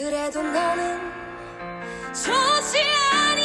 그래도 너는 좋지 않아.